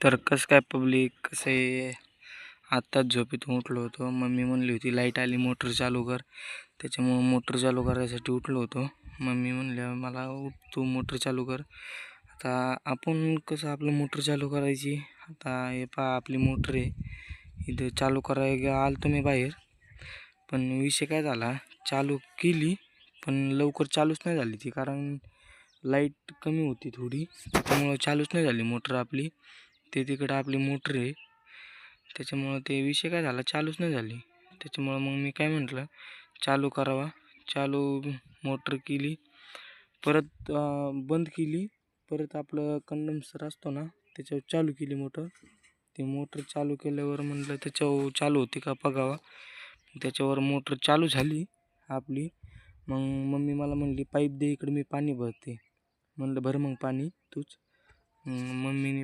तर कसं काय पब्लिक कसं आहे? आत्ताच झोपेतून उठलो होतो. मम्मी म्हणली होती लाइट आली मोटर चालू कर. त्याच्यामुळं मोटर चालू करायसाठी उठलो होतो. मम्मी म्हणल्या मला उठ तू मोटर चालू कर. आता आपण कसं आपलं मोटर चालू करायची? आता हे पहा आपली मोटर आहे. इथं चालू करायला आलो तुम्ही बाहेर. पण विषय काय झाला? चालू केली पण लवकर चालूच नाही झाली ती. कारण लाइट कमी होती थोडी. त्यामुळं चालूच नाही झाली मोटर आपली. ते तिकडं आपली मोटर आहे. त्याच्यामुळं ते विषय काय झाला चालूच नाही झाली. त्याच्यामुळं मग मी काय म्हटलं चालू करावा. चालू मोटर केली. परत बंद केली. परत आपलं कंडमसर असतो ना त्याच्यावर चालू केली मोटर. ते मोटर चालू केल्यावर म्हटलं त्याच्यावर चालू होती का बघावा. त्याच्यावर मोटर चालू झाली आपली. मग मम्मी मला म्हणली पाईप दे इकडे मी पाणी भरते. म्हणलं बरं मग पाणी तूच. मम्मीने